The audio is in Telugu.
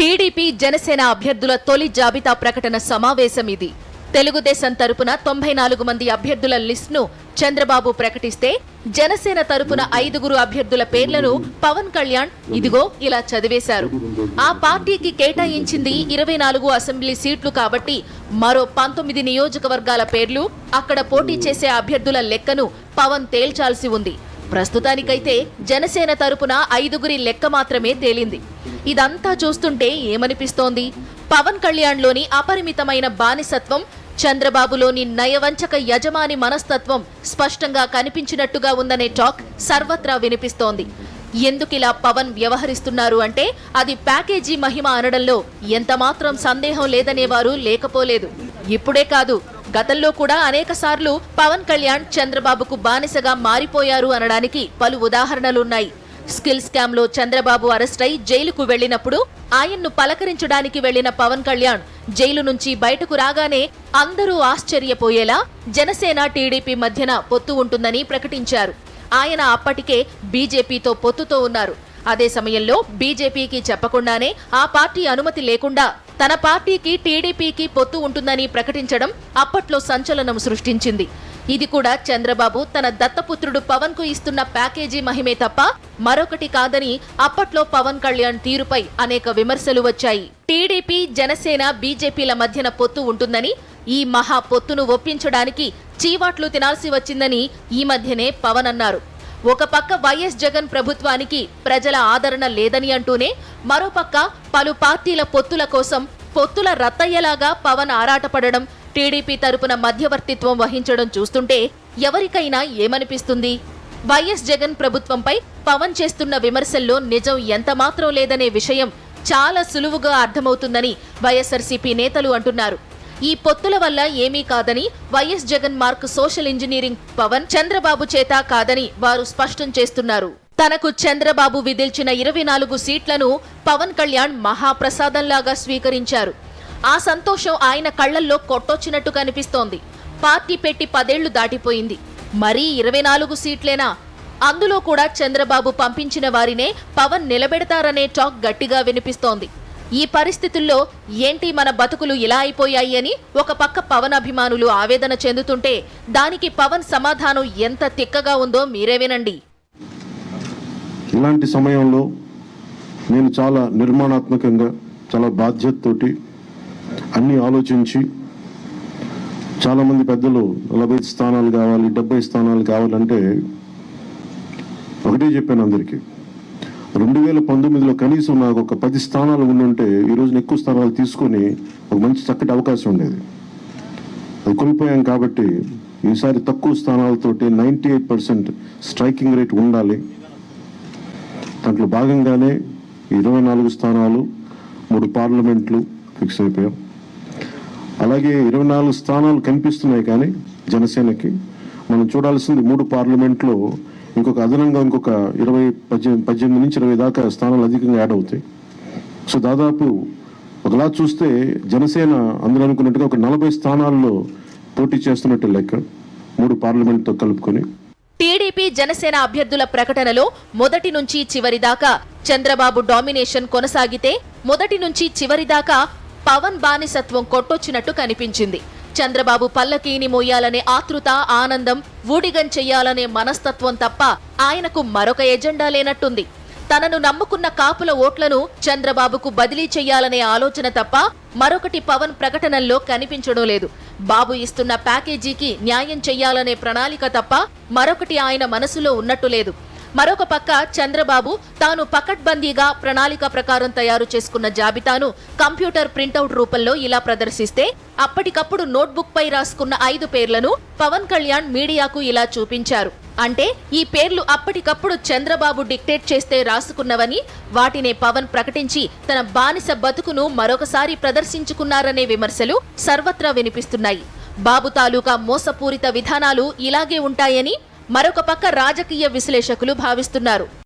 టీడీపీ జనసేన అభ్యర్థుల తొలి జాబితా ప్రకటన సమావేశం ఇది. తెలుగుదేశం తరపున తొంభై నాలుగు మంది అభ్యర్థుల లిస్టును చంద్రబాబు ప్రకటిస్తే జనసేన తరపున ఐదుగురు అభ్యర్థుల పేర్లను పవన్ కళ్యాణ్ ఇదిగో ఇలా చదివేశారు. ఆ పార్టీకి కేటాయించింది ఇరవై నాలుగు అసెంబ్లీ సీట్లు కాబట్టి మరో పంతొమ్మిది నియోజకవర్గాల పేర్లు అక్కడ పోటీ చేసే అభ్యర్థుల లెక్కను పవన్ తేల్చాల్సి ఉంది. ప్రస్తుతానికైతే జనసేన తరపున ఐదుగురి లెక్క మాత్రమే తేలింది. ఇదంతా చూస్తుంటే ఏమనిపిస్తోంది? పవన్ కళ్యాణ్లోని అపరిమితమైన బానిసత్వం చంద్రబాబులోని నయవంచక యజమాని మనస్తత్వం స్పష్టంగా కనిపించినట్టుగా ఉందనే టాక్ సర్వత్రా వినిపిస్తోంది. ఎందుకిలా పవన్ వ్యవహరిస్తున్నారు అంటే అది ప్యాకేజీ మహిమ అనడంలో ఎంతమాత్రం సందేహం లేదనేవారు లేకపోలేదు. ఇప్పుడే కాదు గతంలో కూడా అనేక సార్లు పవన్ కళ్యాణ్ చంద్రబాబుకు బానిసగా మారిపోయారు అనడానికి పలు ఉదాహరణలున్నాయి. స్కిల్ స్కామ్లో చంద్రబాబు అరెస్ట్ అయి జైలుకు వెళ్ళినప్పుడు ఆయన్ను పలకరించడానికి వెళ్ళిన పవన్ కళ్యాణ్ జైలు నుంచి బయటకు రాగానే అందరూ ఆశ్చర్యపోయేలా జనసేన టీడీపీ మధ్యన పొత్తు ఉంటుందని ప్రకటించారు. ఆయన అప్పటికే బీజేపీతో పొత్తుతో ఉన్నారు. అదే సమయంలో బీజేపీకి చెప్పకుండానే ఆ పార్టీ అనుమతి లేకుండా తన పార్టీకి టీడీపీకి పొత్తు ఉంటుందని ప్రకటించడం అప్పట్లో సంచలనం సృష్టించింది. ఇది కూడా చంద్రబాబు తన దత్తపుత్రుడు పవన్కు ఇస్తున్న ప్యాకేజీ మహిమే తప్ప మరొకటి కాదని అప్పట్లో పవన్ కళ్యాణ్ తీరుపై అనేక విమర్శలు వచ్చాయి. టీడీపీ జనసేన బీజేపీల మధ్యన పొత్తు ఉంటుందని ఈ మహా పొత్తును ఒప్పించడానికి చీవాట్లు తినాల్సి వచ్చిందని ఈ మధ్యనే పవన్ అన్నారు. ఒక పక్క వైఎస్ జగన్ ప్రభుత్వానికి ప్రజల ఆదరణ లేదని అంటూనే మరోపక్క పలు పార్టీల పొత్తుల కోసం పొత్తుల రత్తయ్యలాగా పవన్ ఆరాటపడడం టీడీపీ తరపున మధ్యవర్తిత్వం వహించడం చూస్తుంటే ఎవరికైనా ఏమనిపిస్తుంది? వైఎస్ జగన్ ప్రభుత్వంపై పవన్ చేస్తున్న విమర్శల్లో నిజం ఎంతమాత్రం లేదనే విషయం చాలా సులువుగా అర్థమవుతుందని వైఎస్ఆర్సీపీ నేతలు అంటున్నారు. ఈ పొత్తుల వల్ల ఏమీ కాదని Y S Jagan mark social engineering Pavan Chandrababu చేత కాదని వారు స్పష్టం చేస్తున్నారు. తనకు చంద్రబాబు విధిల్చిన ఇరవై నాలుగు సీట్లను పవన్ కళ్యాణ్ మహాప్రసాదంలాగా స్వీకరించారు. ఆ సంతోషం ఆయన కళ్ళల్లో కొట్టొచ్చినట్టు కనిపిస్తోంది. పార్టీ పెట్టి పదేళ్ళు దాటిపోయింది. మరీ ఇరవై నాలుగు సీట్లేనా? అందులో కూడా చంద్రబాబు పంపించిన వారినే పవన్ నిలబెడతారనే టాక్ గట్టిగా వినిపిస్తోంది. ఈ పరిస్థితుల్లో ఏంటి మన బతుకులు ఇలా అయిపోయాయి అని ఒక పక్క పవన్ అభిమానులు ఆవేదన చెందుతుంటే దానికి పవన్ సమాధానం ఎంత తిక్కగా ఉందో మీరే వినండి. ఇలాంటి సమయంలో నేను చాలా నిర్మాణాత్మకంగా చాలా బాధ్యతతోటి అన్ని ఆలోచించి చాలామంది పెద్దలు నలభై స్థానాలు కావాలి డెబ్బై స్థానాలు కావాలంటే ఒకటే చెప్పాను అందరికీ. రెండు వేల పంతొమ్మిదిలో కనీసం నాకు ఒక పది స్థానాలు ఉండుంటే ఈ రోజున ఎక్కువ స్థానాలు తీసుకొని ఒక మంచి చక్కటి అవకాశం ఉండేది. అది కోల్పోయాం కాబట్టి ఈసారి తక్కువ స్థానాలతోటి ninety eight percent striking rate ఉండాలి. దాంట్లో భాగంగానే ఇరవై నాలుగు స్థానాలు మూడు పార్లమెంట్లు ఫిక్స్ అయిపోయాం. అలాగే ఇరవై నాలుగు స్థానాలు కనిపిస్తున్నాయి కానీ జనసేనకి. మనం చూడాల్సింది మూడు పార్లమెంట్లో ఇంకొక అదనంగా ఇంకొక ఇరవై పద్దెనిమిది పద్దెనిమిది నుంచి ఇరవై దాకా స్థానాలు అధికంగా యాడ్ అవుతాయి. సో దాదాపు ఒకలా చూస్తే జనసేన అందరూ అనుకున్నట్టుగా ఒక నలభై స్థానాల్లో పోటీ చేస్తున్నట్టు లెక్క. మూడు పార్లమెంట్తో కలుపుకొని. టీడీపీ జనసేన అభ్యర్థుల ప్రకటనలో మొదటి నుంచి చివరి దాకా చంద్రబాబు డామినేషన్ కొనసాగితే మొదటి నుంచి చివరి దాకా పవన్ బానిసత్వం కొట్టొచ్చినట్టు కనిపించింది. చంద్రబాబు పల్లకీని మోయాలనే ఆతృత ఆనందం ఊడిగం చెయ్యాలనే మనస్తత్వం తప్ప ఆయనకు మరొక ఎజెండా లేనట్టుంది. తనను నమ్ముకున్న కాపుల ఓట్లను చంద్రబాబుకు బదిలీ చెయ్యాలనే ఆలోచన తప్ప మరొకటి పవన్ ప్రకటనల్లో కనిపించడం లేదు. బాబు ఇస్తున్న ప్యాకేజీకి న్యాయం చెయ్యాలనే ప్రణాళిక తప్ప మరొకటి ఆయన మనసులో ఉన్నట్టు లేదు. మరొక పక్క చంద్రబాబు తాను పకడ్బందీగా ప్రణాళిక ప్రకారం తయారు చేసుకున్న జాబితాను కంప్యూటర్ ప్రింటౌట్ రూపంలో ఇలా ప్రదర్శిస్తే అప్పటికప్పుడు నోట్బుక్ పై రాసుకున్న ఐదు పేర్లను పవన్ కళ్యాణ్ మీడియాకు ఇలా చూపించారు. అంటే ఈ పేర్లు అప్పటికప్పుడు చంద్రబాబు డిక్టేట్ చేస్తే రాసుకున్నవని వాటినే పవన్ ప్రకటించి తన బానిస బతుకును మరొకసారి ప్రదర్శించుకున్నారనే విమర్శలు సర్వత్రా వినిపిస్తున్నాయి. బాబు తాలూకా మోసపూరిత విధానాలు ఇలాగే ఉంటాయని మరొక పక్క రాజకీయ విశ్లేషకులు భావిస్తున్నారు.